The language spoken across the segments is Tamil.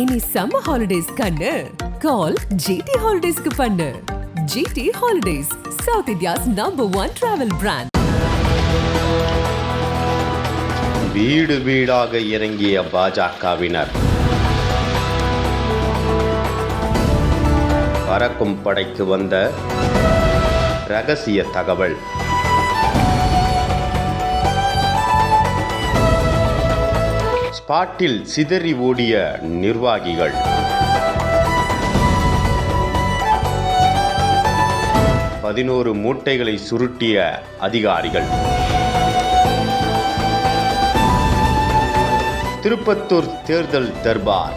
இனி சம்மர் ஹாலிடேஸ் கண்ணு. கால் ஜிடி ஹாலிடேஸ்க்கு பண்ணு. GT holidays South India's number one travel brand வீடு வீடாக இறங்கிய பாஜகவினர். பறக்கும் படைக்கு வந்த ரகசிய தகவல். ஸ்பாட்டில் சிதறி ஓடிய நிர்வாகிகள். பதினோரு மூட்டைகளை சுருட்டிய அதிகாரிகள். திருப்பத்தூர் தேர்தல் தர்பார்.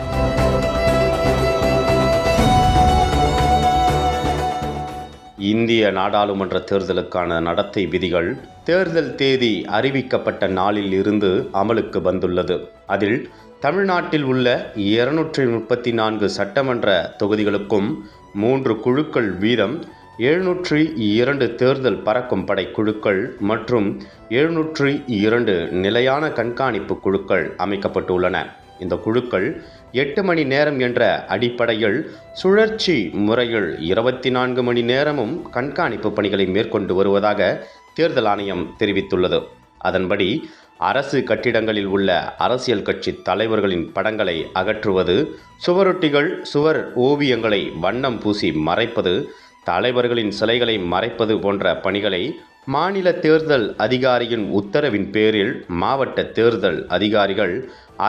இந்திய நாடாளுமன்ற தேர்தலுக்கான நடத்தை விதிகள் தேர்தல் தேதி அறிவிக்கப்பட்ட நாளில் இருந்து அமலுக்கு வந்துள்ளது. அதில் தமிழ்நாட்டில் உள்ள இருநூற்றி முப்பத்தி நான்கு சட்டமன்ற தொகுதிகளுக்கும் மூன்று குழுக்கள் வீதம் எழுநூற்றி இரண்டு தேர்தல் பறக்கும் படை குழுக்கள் மற்றும் எழுநூற்றி இரண்டு நிலையான கண்காணிப்பு குழுக்கள் அமைக்கப்பட்டுள்ளன. இந்த குழுக்கள் எட்டு மணி நேரம் என்ற அடிப்படையில் சுழற்சி முறையில் இருபத்தி நான்கு மணி நேரமும் கண்காணிப்பு பணிகளை மேற்கொண்டு வருவதாக தேர்தல் ஆணையம் தெரிவித்துள்ளது. அதன்படி அரசு கட்டிடங்களில் உள்ள அரசியல் கட்சி தலைவர்களின் படங்களை அகற்றுவது சுவரொட்டிகள் சுவர் ஓவியங்களை வண்ணம் பூசி மறைப்பது தலைவர்களின் சிலைகளை மறைப்பது போன்ற பணிகளை மாநில தேர்தல் அதிகாரியின் உத்தரவின் பேரில் மாவட்ட தேர்தல் அதிகாரிகள்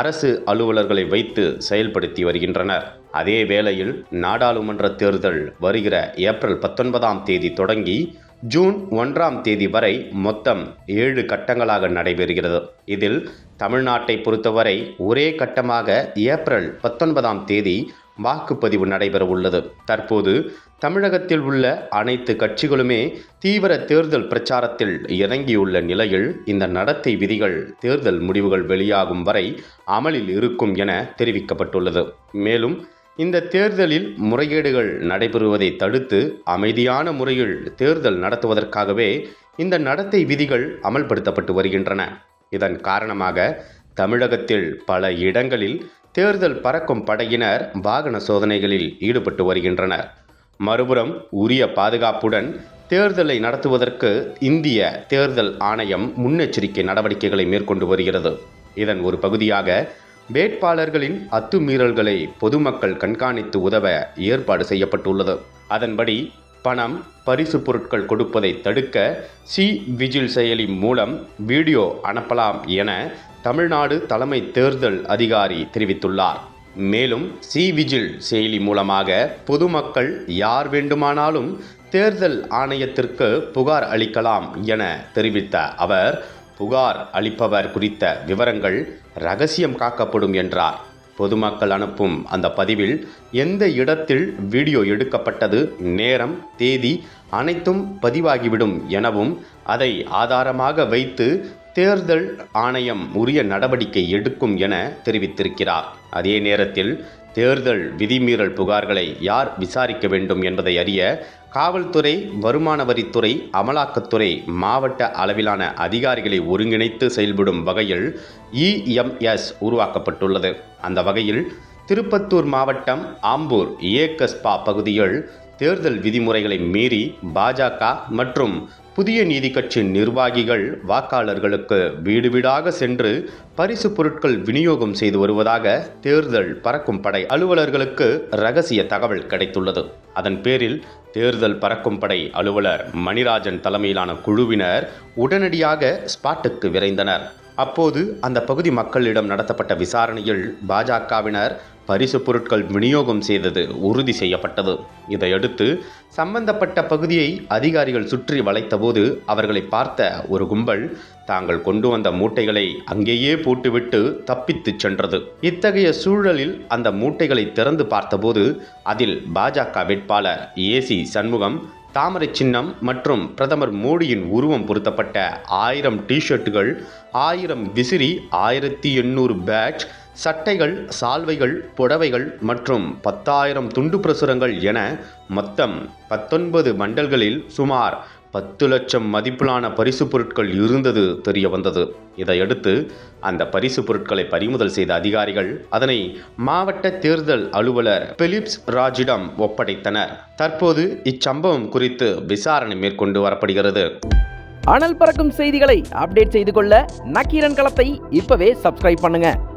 அரசு அலுவலர்களை வைத்து செயல்படுத்தி வருகின்றனர். அதே வேளையில் நாடாளுமன்ற தேர்தல் வருகிற ஏப்ரல் பத்தொன்பதாம் தேதி தொடங்கி ஜூன் ஒன்றாம் தேதி வரை மொத்தம் ஏழு கட்டங்களாக நடைபெறுகிறது. இதில் தமிழ்நாட்டை பொறுத்தவரை ஒரே கட்டமாக ஏப்ரல் பத்தொன்பதாம் தேதி வாக்குப்பதிவு நடைபெற உள்ளது. தற்போது தமிழகத்தில் உள்ள அனைத்து கட்சிகளுமே தீவிர தேர்தல் பிரச்சாரத்தில் இறங்கியுள்ள நிலையில் இந்த நடத்தை விதிகள் தேர்தல் முடிவுகள் வெளியாகும் வரை அமலில் இருக்கும் என தெரிவிக்கப்பட்டுள்ளது. மேலும் இந்த தேர்தலில் முறைகேடுகள் நடைபெறுவதை தடுத்து அமைதியான முறையில் தேர்தல் நடத்துவதற்காகவே இந்த நடத்தை விதிகள் அமல்படுத்தப்பட்டு வருகின்றன. இதன் காரணமாக தமிழகத்தில் பல இடங்களில் தேர்தல் பறக்கும் படையினர் வாகன சோதனைகளில் ஈடுபட்டு வருகின்றனர். மறுபுறம் உரிய பாதுகாப்புடன் தேர்தலை நடத்துவதற்கு இந்திய தேர்தல் ஆணையம் முன்னெச்சரிக்கை நடவடிக்கைகளை மேற்கொண்டு வருகிறது. இதன் ஒரு பகுதியாக வேட்பாளர்களின் அத்துமீறல்களை பொதுமக்கள் கண்காணித்து உதவ ஏற்பாடு செய்யப்பட்டுள்ளது. அதன்படி பணம் பரிசு பொருட்கள் கொடுப்பதை தடுக்க சி விஜில் செயலி மூலம் வீடியோ அனுப்பலாம் என தமிழ்நாடு தலைமை தேர்தல் அதிகாரி தெரிவித்துள்ளார். மேலும் சி விஜில் செயலி மூலமாக பொதுமக்கள் யார் வேண்டுமானாலும் தேர்தல் ஆணையத்திற்கு புகார் அளிக்கலாம் என தெரிவித்த அவர் புகார் அளிப்பவர் குறித்த விவரங்கள் ரகசியம் காக்கப்படும் என்றார். பொதுமக்கள் அனுப்பும் அந்த பதிவில் எந்த இடத்தில் வீடியோ எடுக்கப்பட்டது நேரம் தேதி அனைத்தும் பதிவாகிவிடும் எனவும் அதை ஆதாரமாக வைத்து தேர்தல் ஆணையம் உரிய நடவடிக்கை எடுக்கும் என தெரிவித்திருக்கிறார். அதே நேரத்தில் தேர்தல் விதிமீறல் புகார்களை யார் விசாரிக்க வேண்டும் என்பதை அறிய காவல்துறை வருமான வரித்துறை அமலாக்கத்துறை மாவட்ட அளவிலான அதிகாரிகளை ஒருங்கிணைத்து செயல்படும் வகையில் இஎம்எஸ் உருவாக்கப்பட்டுள்ளது. அந்த வகையில் திருப்பத்தூர் மாவட்டம் ஆம்பூர் ஏகஸ்பா பகுதியில் தேர்தல் விதிமுறைகளை மீறி பாஜக மற்றும் புதிய நீதி கட்சி நிர்வாகிகள் வாக்காளர்களுக்கு வீடு வீடாக சென்று பரிசு பொருட்கள் விநியோகம் செய்து வருவதாக தேர்தல் பறக்கும் படை அலுவலர்களுக்கு ரகசிய தகவல் கிடைத்துள்ளது. அதன் பேரில் தேர்தல் பறக்கும் படை அலுவலர் மணிராஜன் தலைமையிலான குழுவினர் உடனடியாக ஸ்பாட்டுக்கு விரைந்தனர். அப்போது அந்த பகுதி மக்களிடம் நடத்தப்பட்ட விசாரணையில் பாஜகவினர் பரிசு பொருட்கள் விநியோகம் செய்தது உறுதி செய்யப்பட்டது. இதையடுத்து சம்பந்தப்பட்ட பகுதியை அதிகாரிகள் சுற்றி வளைத்தபோது அவர்களை பார்த்த ஒரு கும்பல் தாங்கள் கொண்டு வந்த மூட்டைகளை அங்கேயே போட்டுவிட்டு தப்பித்துச் சென்றது. இத்தகைய சூழலில் அந்த மூட்டைகளை திறந்து பார்த்தபோது அதில் பாஜக வேட்பாளர் ஏசி சண்முகம் தாமரை சின்னம் மற்றும் பிரதமர் மோடியின் உருவம் பொருத்தப்பட்ட ஆயிரம் டிஷர்ட்டுகள் ஆயிரம் விசிறி ஆயிரத்தி எண்ணூறு பேட்ச் சட்டைகள் சால்வைகள் புடவைகள் மற்றும் பத்தாயிரம் துண்டு பிரசுரங்கள் என மொத்தம் பத்தொன்பது மண்டல்களில் சுமார் பத்து லட்சம் மதிப்பிலான பரிசு பொருட்கள் இருந்தது தெரிய வந்தது இதையடுத்து அந்த பரிசு பொருட்களை பறிமுதல் செய்த அதிகாரிகள் அதனை மாவட்ட தேர்தல் அலுவலர் பிலிப்ஸ் ராஜிடம் ஒப்படைத்தனர். தற்போது இச்சம்பவம் குறித்து விசாரணை மேற்கொண்டு வரப்படுகிறது. அனல் பறக்கும் செய்திகளை அப்டேட் செய்து கொள்ள நக்கீரன் களத்தை இப்பவே சப்ஸ்கிரைப் பண்ணுங்க.